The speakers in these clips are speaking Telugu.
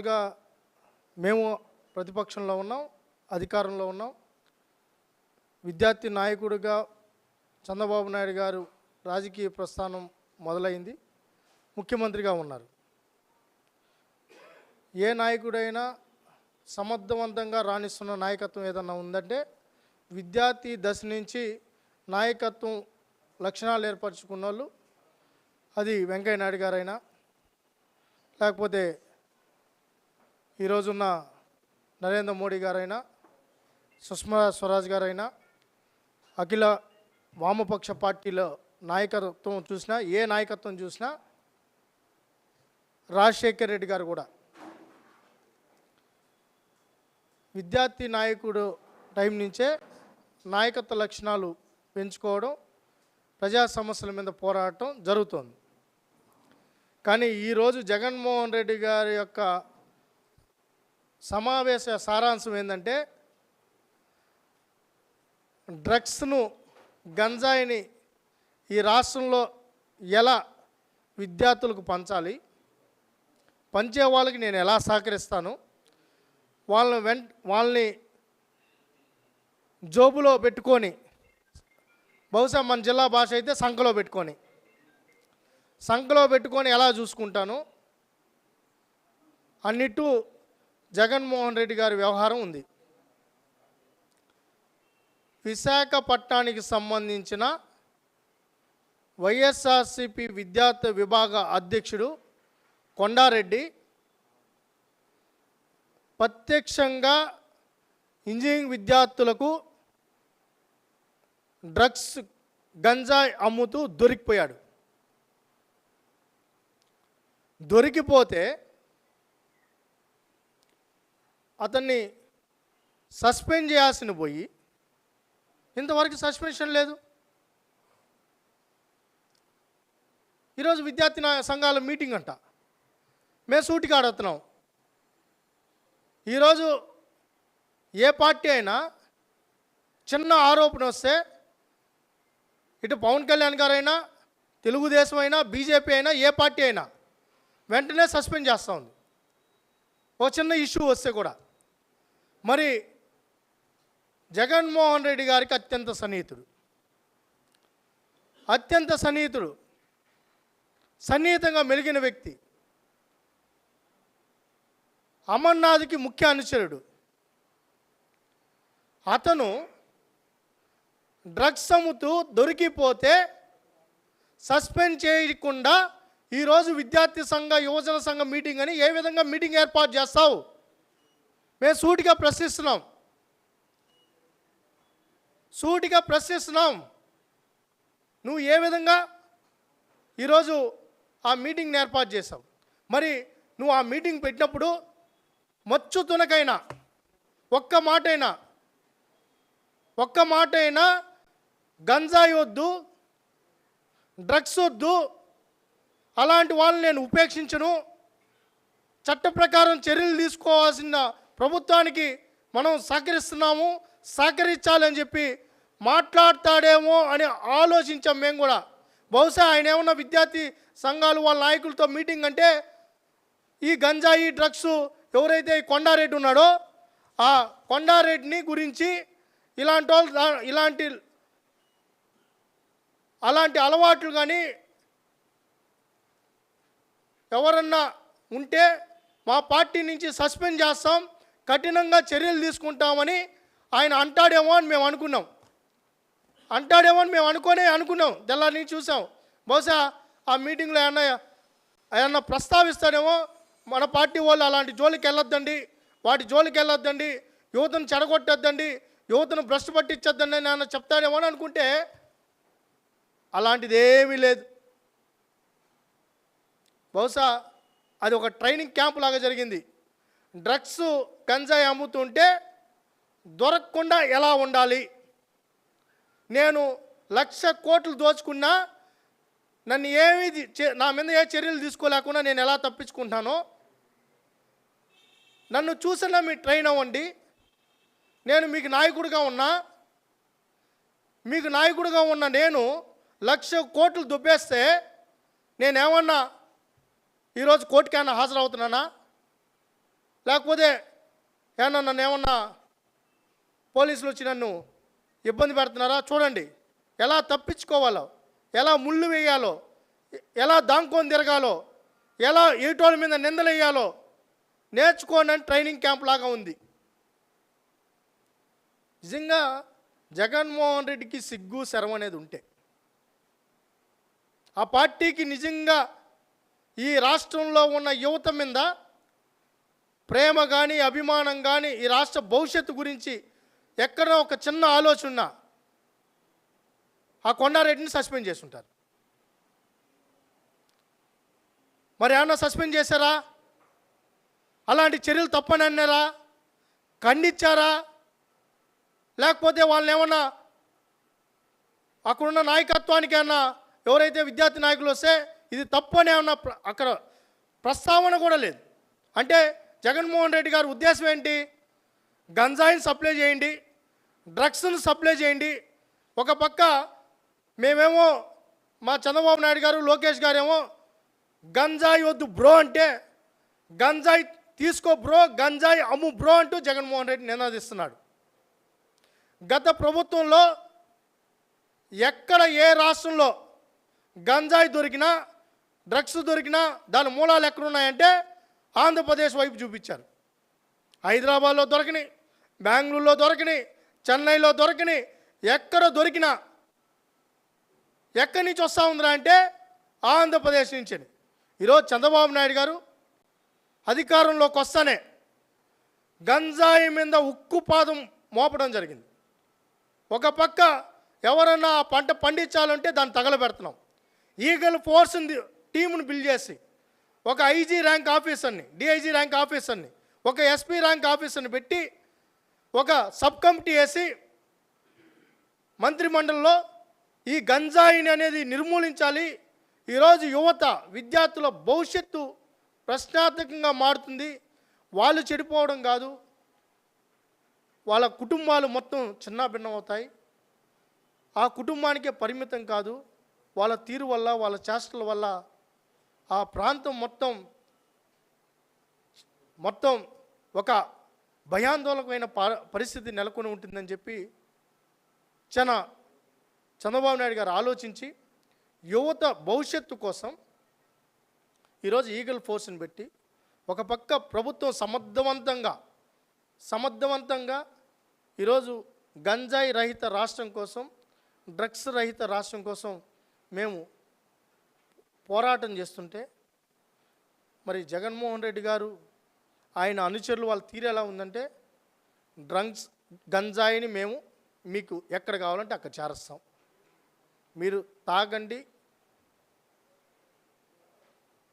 మామూలుగా మేము ప్రతిపక్షంలో ఉన్నాం అధికారంలో ఉన్నాం. విద్యార్థి నాయకుడిగా చంద్రబాబు నాయుడు గారు రాజకీయ ప్రస్థానం మొదలైంది. ముఖ్యమంత్రిగా ఉన్నారు. ఏ నాయకుడైనా సమర్థవంతంగా రాణిస్తున్న నాయకత్వం ఏదన్నా ఉందంటే విద్యార్థి దశ నుంచి నాయకత్వం లక్షణాలు ఏర్పరచుకున్న వాళ్ళు అది వెంకయ్య నాయుడు గారైనా లేకపోతే ఈరోజున్న నరేంద్ర మోడీ గారైనా సుష్మా స్వరాజ్ గారైనా అఖిల వామపక్ష పార్టీలో నాయకత్వం చూసినా ఏ నాయకత్వం చూసినా రాజశేఖర్ రెడ్డి గారు కూడా. విద్యార్థి నాయకుడు టైం నుంచే నాయకత్వ లక్షణాలు పెంచుకోవడం ప్రజా సమస్యల మీద పోరాటం జరుగుతోంది. కానీ ఈరోజు జగన్మోహన్ రెడ్డి గారి యొక్క సమావేశ సారాంశం ఏంటంటే డ్రగ్స్ను గంజాయిని ఈ రాష్ట్రంలో ఎలా విద్యార్థులకు పంచాలి పంచే వాళ్ళకి నేను ఎలా సహకరిస్తాను వాళ్ళని వెంట వాళ్ళని జోబులో పెట్టుకొని బహుశా మన జిల్లా భాష అయితే సంఖలో పెట్టుకొని సంఖలో పెట్టుకొని ఎలా చూసుకుంటాను అన్నిటూ జగన్మోహన్ రెడ్డి గారి వ్యవహారం ఉంది. విశాఖపట్నానికి సంబంధించిన వైఎస్ఆర్సిపి విద్యార్థి విభాగ అధ్యక్షుడు కొండారెడ్డి ప్రత్యక్షంగా ఇంజనీరింగ్ విద్యార్థులకు డ్రగ్స్ గంజాయి అమ్ముతూ దొరికిపోయాడు. దొరికిపోతే అతన్ని సస్పెండ్ చేయాల్సిన పోయి ఇంతవరకు సస్పెన్షన్ లేదు. ఈరోజు విద్యార్థి సంఘాల మీటింగ్ అంట. మేము సూటిగా అడుగుతున్నాం ఈరోజు ఏ పార్టీ అయినా చిన్న ఆరోపణ వస్తే ఇటు పవన్ కళ్యాణ్ గారైనా తెలుగుదేశం అయినా బీజేపీ అయినా ఏ పార్టీ అయినా వెంటనే సస్పెండ్ చేస్తూ ఉంది. ఓ చిన్న ఇష్యూ వస్తే కూడా. మరి జగన్మోహన్ రెడ్డి గారికి అత్యంత సన్నిహితుడు. అత్యంత సన్నిహితుడు. సన్నిహితంగా మెలిగిన వ్యక్తి. అమర్నాథ్కి ముఖ్య అనుచరుడు. అతను డ్రగ్స్ అమ్ముతూ దొరికిపోతే సస్పెండ్ చేయకుండా ఈరోజు విద్యార్థి సంఘ యువజన సంఘ మీటింగ్ అని ఏ విధంగా మీటింగ్ ఏర్పాటు చేస్తావు? మేము సూటిగా ప్రశ్నిస్తున్నాం. సూటిగా ప్రశ్నిస్తున్నాం. నువ్వు ఏ విధంగా ఈరోజు ఆ మీటింగ్ని ఏర్పాటు చేసావు మరి నువ్వు ఆ మీటింగ్ పెట్టినప్పుడు మచ్చు తునకైనా ఒక్క మాటైనా ఒక్క మాట అయినా గంజాయి వద్దు డ్రగ్స్ వద్దు అలాంటి వాళ్ళని నేను ఉపేక్షించను. చట్ట ప్రకారం చర్యలు తీసుకోవాల్సిన ప్రభుత్వానికి మనం సహకరిస్తున్నాము సహకరించాలని చెప్పి మాట్లాడతాడేమో అని ఆలోచించాం మేము కూడా. బహుశా ఆయన ఏమన్నా విద్యార్థి సంఘాలు వాళ్ళ నాయకులతో మీటింగ్ అంటే ఈ గంజాయి డ్రగ్స్ ఎవరైతే ఈ కొండారెడ్డి ఉన్నాడో ఆ కొండారెడ్డిని గురించి ఇలాంటి వాళ్ళు ఇలాంటి అలాంటి అలవాట్లు కానీ ఎవరన్నా ఉంటే మా పార్టీ నుంచి సస్పెండ్ చేస్తాం. కఠినంగా చర్యలు తీసుకుంటామని ఆయన అంటాడేమో అని మేము అనుకున్నాం. అంటాడేమో అని మేము అనుకోనే అనుకున్నాం. తెల్లారిని చూసాం. బహుశా ఆ మీటింగ్లో ఏమన్నా ఏమన్నా ప్రస్తావిస్తాడేమో మన పార్టీ వాళ్ళు అలాంటి జోలికి వెళ్ళొద్దండి. వాటి జోలికి వెళ్ళొద్దండి. యువతను చెడగొట్టొద్దండి. యువతను భ్రష్టు పట్టించొద్దండి అని ఆయన చెప్తాడేమో అని అనుకుంటే అలాంటిది ఏమీ లేదు. బహుశా అది ఒక ట్రైనింగ్ క్యాంప్ లాగా జరిగింది. డ్రగ్స్ గంజాయి అమ్ముతుంటే దొరకకుండా ఎలా ఉండాలి? నేను లక్ష కోట్లు దోచుకున్నా నన్ను ఏమి చే- నా మీద ఏ చర్యలు తీసుకోలేకుండా నేను ఎలా తప్పించుకుంటానో నన్ను చూసిన మీ ట్రైన్ అవ్వండి. నేను మీకు నాయకుడిగా ఉన్నా. మీకు నాయకుడిగా ఉన్న నేను లక్ష కోట్లు దుబ్బేస్తే నేనేమన్నా ఈరోజు కోర్టుకైనా హాజరవుతున్నానా? లేకపోతే ఏమన్నా నన్ను ఏమన్నా పోలీసులు వచ్చి నన్ను ఇబ్బంది పెడుతున్నారా? చూడండి. ఎలా తప్పించుకోవాలో ఎలా ముళ్ళు వేయాలో ఎలా దాంకొని తిరగాలో ఎలా ఏటోళ్ళ మీద నిందలు వేయాలో నేర్చుకోండి అని ట్రైనింగ్ క్యాంప్ లాగా ఉంది. నిజంగా జగన్మోహన్ రెడ్డికి సిగ్గు శరం అనేది ఉంటే ఆ పార్టీకి నిజంగా ఈ రాష్ట్రంలో ఉన్న యువత మీద ప్రేమ కానీ అభిమానం కానీ ఈ రాష్ట్ర భవిష్యత్తు గురించి ఎక్కడో ఒక చిన్న ఆలోచన ఆ కొండారెడ్డిని సస్పెండ్ చేసుంటారు. మరి ఏమన్నా సస్పెండ్ చేశారా? అలాంటి చర్యలు తప్పని అన్నారా? ఖండించారా? లేకపోతే వాళ్ళని ఏమన్నా అక్కడున్న నాయకత్వానికి ఏమన్నా ఎవరైతే విద్యార్థి నాయకులు వస్తే ఇది తప్పు అని ఏమన్నా అక్కడ ప్రస్తావన కూడా లేదు. అంటే జగన్మోహన్ రెడ్డి గారి ఉద్దేశం ఏంటి? గంజాయిని సప్లై చేయండి డ్రగ్స్ను సప్లై చేయండి. ఒక పక్క మేమేమో మా చంద్రబాబు నాయుడు గారు లోకేష్ గారేమో గంజాయి వద్దు బ్రో అంటే గంజాయి తీసుకో బ్రో గంజాయి అమ్ము బ్రో అంటూ జగన్మోహన్ రెడ్డి నినాదిస్తున్నాడు. గత ప్రభుత్వంలో ఎక్కడ ఏ రాష్ట్రంలో గంజాయి దొరికినా డ్రగ్స్ దొరికినా దాని మూలాలు ఎక్కడున్నాయంటే ఆంధ్రప్రదేశ్ వైపు చూపించారు. హైదరాబాద్లో దొరకని బెంగళూరులో దొరకని చెన్నైలో దొరకని ఎక్కడ దొరికినా ఎక్కడి నుంచి వస్తూ ఉందిరా అంటే ఆంధ్రప్రదేశ్ నుంచి ఈరోజు చంద్రబాబు నాయుడు గారు అధికారంలోకి వస్తానే గంజాయి మీద ఉక్కుపాదం మోపడం జరిగింది. ఒక పక్క ఎవరన్నా ఆ పంట పండించాలంటే దాన్ని తగలబెడుతున్నాం. ఈగల్ ఫోర్స్ని టీమును బిల్డ్ చేసి ఒక ఐజీ ర్యాంక్ ఆఫీసర్ని డిఐజీ ర్యాంక్ ఆఫీసర్ని ఒక ఎస్పీ ర్యాంక్ ఆఫీసర్ని పెట్టి ఒక సబ్ కమిటీ వేసి మంత్రిమండలిలో ఈ గంజాయిని అనేది నిర్మూలించాలి. ఈరోజు యువత విద్యార్థుల భవిష్యత్తు ప్రశ్నార్థకంగా మారుతుంది. వాళ్ళు చెడిపోవడం కాదు. వాళ్ళ కుటుంబాలు మొత్తం చిన్నాభిన్నం అవుతాయి ఆ కుటుంబానికే పరిమితం కాదు. వాళ్ళ తీరు వల్ల వాళ్ళ చేష్టల వల్ల ఆ ప్రాంతం మొత్తం మొత్తం ఒక భయాందోళనమైన ప- పరిస్థితి నెలకొని ఉంటుందని చెప్పి చాలా చంద్రబాబు నాయుడు గారు ఆలోచించి యువత భవిష్యత్తు కోసం ఈరోజు ఈగల్ ఫోర్స్ని పెట్టి ఒక పక్క ప్రభుత్వం సమర్థవంతంగా సమర్థవంతంగా ఈరోజు గంజాయి రహిత రాష్ట్రం కోసం డ్రగ్స్ రహిత రాష్ట్రం కోసం మేము పోరాటం చేస్తుంటే మరి జగన్మోహన్ రెడ్డి గారు ఆయన అనుచరులు వాళ్ళ తీరు ఎలా ఉందంటే డ్రంక్స్ గంజాయిని మేము మీకు ఎక్కడ కావాలంటే అక్కడ చేరుస్తాం. మీరు తాగండి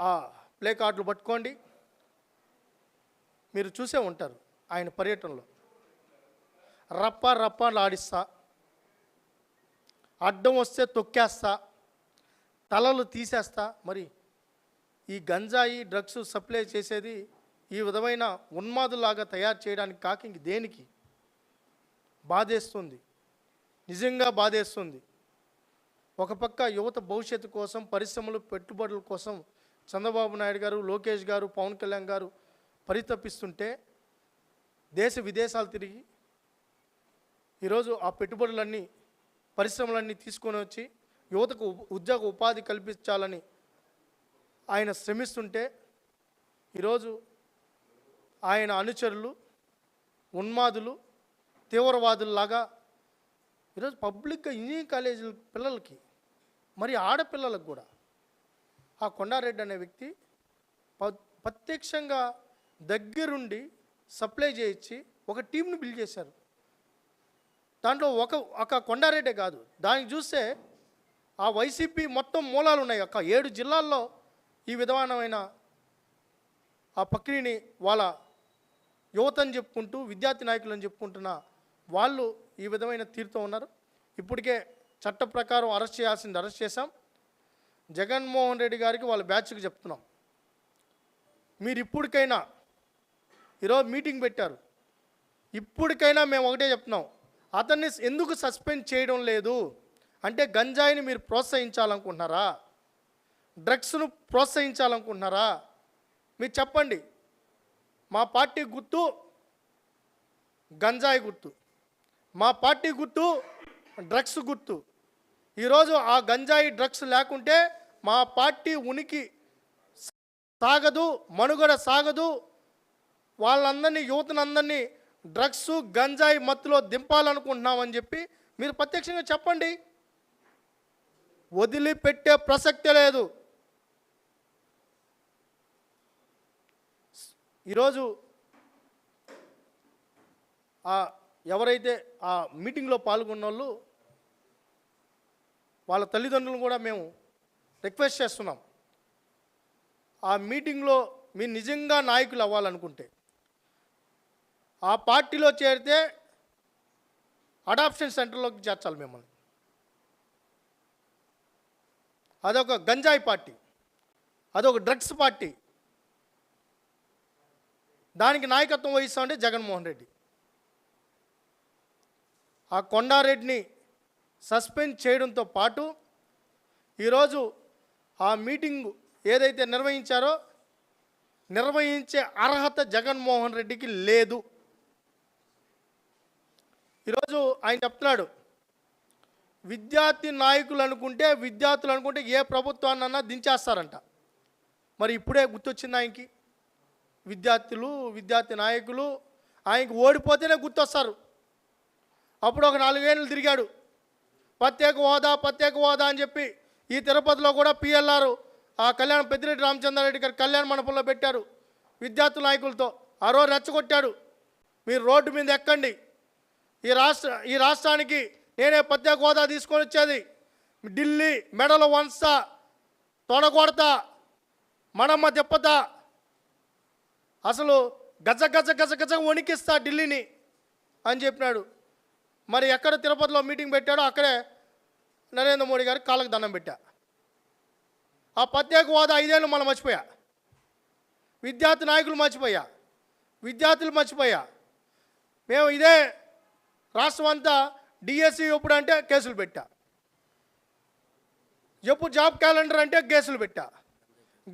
ఆ ప్లే కార్డులు పట్టుకోండి. మీరు చూసే ఉంటారు ఆయన పర్యటనలో. రప్ప రప్ప లాడిస్తా అడ్డం వస్తే తొక్కేస్తా. తలలు తీసేస్తా. మరి ఈ గంజాయి డ్రగ్స్ సప్లై చేసేది ఈ విధమైన ఉన్మాదులాగా తయారు చేయడానికి కాక ఇంక దేనికి? బాధేస్తుంది. నిజంగా బాధేస్తుంది. ఒక పక్క యువత భవిష్యత్తు కోసం పరిశ్రమలు పెట్టుబడుల కోసం చంద్రబాబు నాయుడు గారు లోకేష్ గారు పవన్ కళ్యాణ్ గారు పరితపిస్తుంటే దేశ విదేశాలు తిరిగి ఈరోజు ఆ పెట్టుబడులన్నీ పరిశ్రమలన్నీ తీసుకొని వచ్చి యువతకు ఉద్యోగ ఉపాధి కల్పించాలని ఆయన శ్రమిస్తుంటే ఈరోజు ఆయన అనుచరులు ఉన్మాదులు తీవ్రవాదుల్లాగా ఈరోజు పబ్లిక్గా ఇంజనీరింగ్ కాలేజీల పిల్లలకి మరి ఆడపిల్లలకు కూడా ఆ కొండారెడ్డి అనే వ్యక్తి ప- ప్రత్యక్షంగా దగ్గరుండి సప్లై చేయించి ఒక టీంను బిల్డ్ చేశారు. దాంట్లో ఒక ఒక కొండారెడ్డే కాదు. దానికి చూస్తే ఆ వైసీపీ మొత్తం మూలాలు ఉన్నాయి ఒక ఏడు జిల్లాల్లో ఈ విధమైన ఆ ప్రక్రియని వాళ్ళ యువతని చెప్పుకుంటూ విద్యార్థి నాయకులని చెప్పుకుంటున్న వాళ్ళు ఈ విధమైన తీరుతో ఉన్నారు. ఇప్పటికే చట్ట ప్రకారం అరెస్ట్ చేయాల్సింది అరెస్ట్ చేశాం. జగన్మోహన్ రెడ్డి గారికి వాళ్ళ బ్యాచ్కి చెప్తున్నాం. మీరు ఇప్పటికైనా ఈరోజు మీటింగ్ పెట్టారు. ఇప్పటికైనా మేము ఒకటే చెప్తున్నాం. అతన్ని ఎందుకు సస్పెండ్ చేయడం లేదు? అంటే గంజాయిని మీరు ప్రోత్సహించాలనుకుంటున్నారా? డ్రగ్స్ను ప్రోత్సహించాలనుకుంటున్నారా? మీరు చెప్పండి. మా పార్టీ గుర్తు గంజాయి గుర్తు. మా పార్టీ గుర్తు డ్రగ్స్ గుర్తు. ఈరోజు ఆ గంజాయి డ్రగ్స్ లేకుంటే మా పార్టీ ఉనికి సాగదు మనుగడ సాగదు. వాళ్ళందరినీ యువతనందరినీ డ్రగ్స్ గంజాయి మత్తులో దింపాలనుకుంటున్నామని చెప్పి మీరు ప్రత్యక్షంగా చెప్పండి. వదిలిపెట్టే ప్రసక్తే లేదు. ఈరోజు ఎవరైతే ఆ మీటింగ్లో పాల్గొన్న వాళ్ళు వాళ్ళ తల్లిదండ్రులను కూడా మేము రిక్వెస్ట్ చేస్తున్నాం. ఆ మీటింగ్లో మీరు నిజంగా నాయకులు అవ్వాలనుకుంటే ఆ పార్టీలో చేరితే అడాప్షన్ సెంటర్లోకి చేర్చాలి మిమ్మల్ని. అదొక గంజాయి పార్టీ అదొక డ్రగ్స్ పార్టీ. దానికి నాయకత్వం వహిస్తామంటే జగన్మోహన్ రెడ్డి. ఆ కొండారెడ్డిని సస్పెండ్ చేయడంతో పాటు ఈరోజు ఆ మీటింగ్ ఏదైతే నిర్వహించారో నిర్వహించే అర్హత జగన్మోహన్ రెడ్డికి లేదు. ఈరోజు ఆయన చెప్తున్నాడు విద్యార్థి నాయకులు అనుకుంటే విద్యార్థులు అనుకుంటే ఏ ప్రభుత్వాన్నన్నా దించేస్తారంట. మరి ఇప్పుడే గుర్తొచ్చింది ఆయనకి? విద్యార్థులు విద్యార్థి నాయకులు ఆయనకి ఓడిపోతేనే గుర్తొస్తారు. అప్పుడు ఒక నాలుగేళ్ళు తిరిగాడు. ప్రత్యేక హోదా ప్రత్యేక హోదా అని చెప్పి ఈ తిరుపతిలో కూడా పిఎల్ఆర్ ఆ కళ్యాణ పెద్దిరెడ్డి రామచంద్రారెడ్డి గారు కళ్యాణ మండపంలో పెట్టారు విద్యార్థి నాయకులతో. ఆ రోజు రెచ్చగొట్టాడు. మీరు రోడ్డు మీద ఎక్కండి. ఈ రాష్ట్ర ఈ రాష్ట్రానికి నేనే ప్రత్యేక హోదా తీసుకొని వచ్చేది. ఢిల్లీ మెడలు వంచుతా తొడగొడతా మడమ్మ తిప్పతా. అసలు గజ గజ గజ గజ వణికిస్తా ఢిల్లీని అని చెప్పినాడు. మరి ఎక్కడ తిరుపతిలో మీటింగ్ పెట్టాడో అక్కడే నరేంద్ర మోడీ గారికి కాళ్ళకు దండం పెట్టా. ఆ ప్రత్యేక హోదా ఐదేళ్ళు మనం మర్చిపోయా. విద్యార్థి నాయకులు మర్చిపోయా. విద్యార్థులు మర్చిపోయా. మేము ఇదే రాష్ట్రం అంతా డిఎస్సి ఎప్పుడు అంటే కేసులు పెట్టా. ఎప్పుడు జాబ్ క్యాలెండర్ అంటే కేసులు పెట్టా.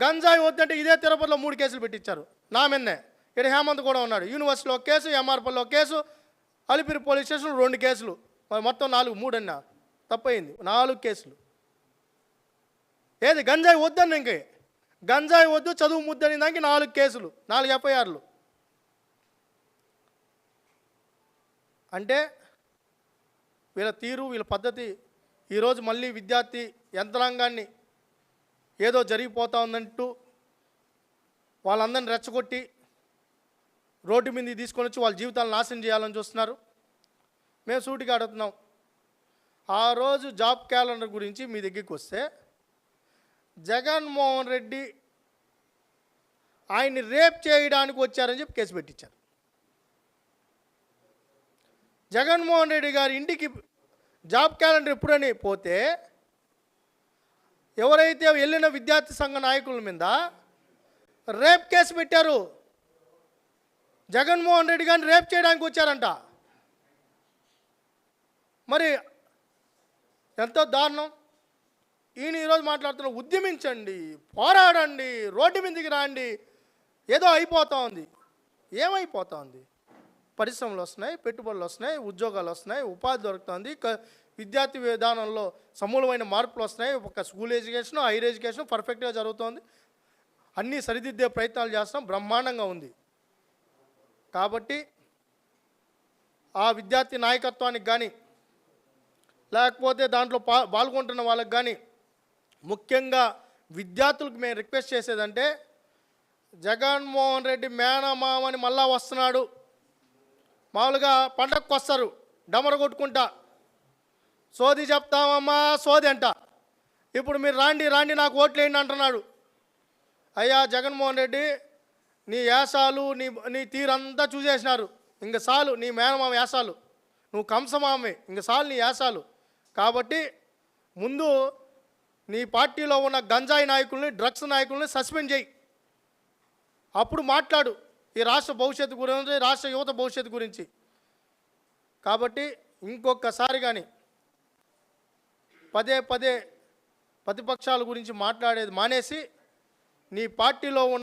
గంజాయి వద్దంటే ఇదే తిరుపతిలో మూడు కేసులు పెట్టించారు. నా మిన్నే. ఇక్కడ హేమంత్ కూడా ఉన్నాడు. యూనివర్సిటీలో కేసు ఎంఆర్పల్లో కేసు అలిపిరి పోలీస్ స్టేషన్ రెండు కేసులు. మొత్తం నాలుగు మూడు అన్నా తప్పయింది నాలుగు కేసులు. ఏది? గంజాయి వద్దని ఇంకే. గంజాయి వద్దు చదువు ముద్దని దానికి నాలుగు కేసులు. నాలుగు ఎఫ్ఐఆర్లు అంటే వీళ్ళ తీరు వీళ్ళ పద్ధతి ఈరోజు మళ్ళీ విద్యార్థి యంత్రాంగాన్ని ఏదో జరిగిపోతా ఉందంటూ వాళ్ళందరిని రెచ్చగొట్టి రోడ్డు మీద తీసుకొని వచ్చి వాళ్ళ జీవితాలు నాశనం చేయాలని చూస్తున్నారు. మేము సూటిగా అడుగుతున్నాం. ఆ రోజు జాబ్ క్యాలెండర్ గురించి మీ దగ్గరికి వస్తే జగన్మోహన్ రెడ్డి ఆయన్ని రేప్ చేయడానికి వచ్చారని చెప్పి కేసు పెట్టించారు. జగన్మోహన్ రెడ్డి గారి ఇంటికి జాబ్ క్యాలెండర్ ఎప్పుడని పోతే ఎవరైతే వెళ్ళిన విద్యార్థి సంఘ నాయకుల మీద రేప్ కేసు పెట్టారు. జగన్మోహన్ రెడ్డి గారిని రేప్ చేయడానికి వచ్చారంట. మరి ఎంతో దారుణం. ఈయన ఈరోజు మాట్లాడుతున్న ఉద్యమించండి పోరాడండి రోడ్డు మీదకి రాండి ఏదో అయిపోతూ ఉంది. ఏమైపోతూ ఉంది? పరిశ్రమలు వస్తున్నాయి పెట్టుబడులు వస్తున్నాయి ఉద్యోగాలు వస్తున్నాయి ఉపాధి దొరుకుతుంది క- విద్యార్థి విధానంలో సమూలమైన మార్పులు వస్తున్నాయి. ఒక స్కూల్ ఎడ్యుకేషన్ హైర్ ఎడ్యుకేషన్ పర్ఫెక్ట్గా జరుగుతోంది. అన్నీ సరిదిద్దే ప్రయత్నాలు చేస్తాం బ్రహ్మాండంగా ఉంది. కాబట్టి ఆ విద్యార్థి నాయకత్వానికి కానీ లేకపోతే దాంట్లో పా పాల్గొంటున్న వాళ్ళకి కానీ ముఖ్యంగా విద్యార్థులకు మేము రిక్వెస్ట్ చేసేదంటే జగన్మోహన్ రెడ్డి మేనమామని మళ్ళా వస్తున్నాడు. మామూలుగా పండగకు వస్తారు డమర కొట్టుకుంటా. సోది చెప్తామమ్మా సోది అంట. ఇప్పుడు మీరు రాండి రాండి నాకు ఓట్లేయండి అంటున్నాడు. అయ్యా జగన్మోహన్ రెడ్డి నీ యాసాలు నీ నీ తీరంతా చూసేసినారు. ఇంక చాలు నీ మేనమామ యాసాలు. నువ్వు కంసమామే ఇంక చాలు నీ యాసాలు. కాబట్టి ముందు నీ పార్టీలో ఉన్న గంజాయి నాయకుల్ని డ్రగ్స్ నాయకుల్ని సస్పెండ్ చేయి. అప్పుడు మాట్లాడు. ఈ రాష్ట్ర భవిష్యత్తు గురించి రాష్ట్ర యువత భవిష్యత్తు గురించి. కాబట్టి ఇంకొకసారి కానీ పదే పదే ప్రతిపక్షాల గురించి మాట్లాడేది మానేసి నీ పార్టీలో ఉన్న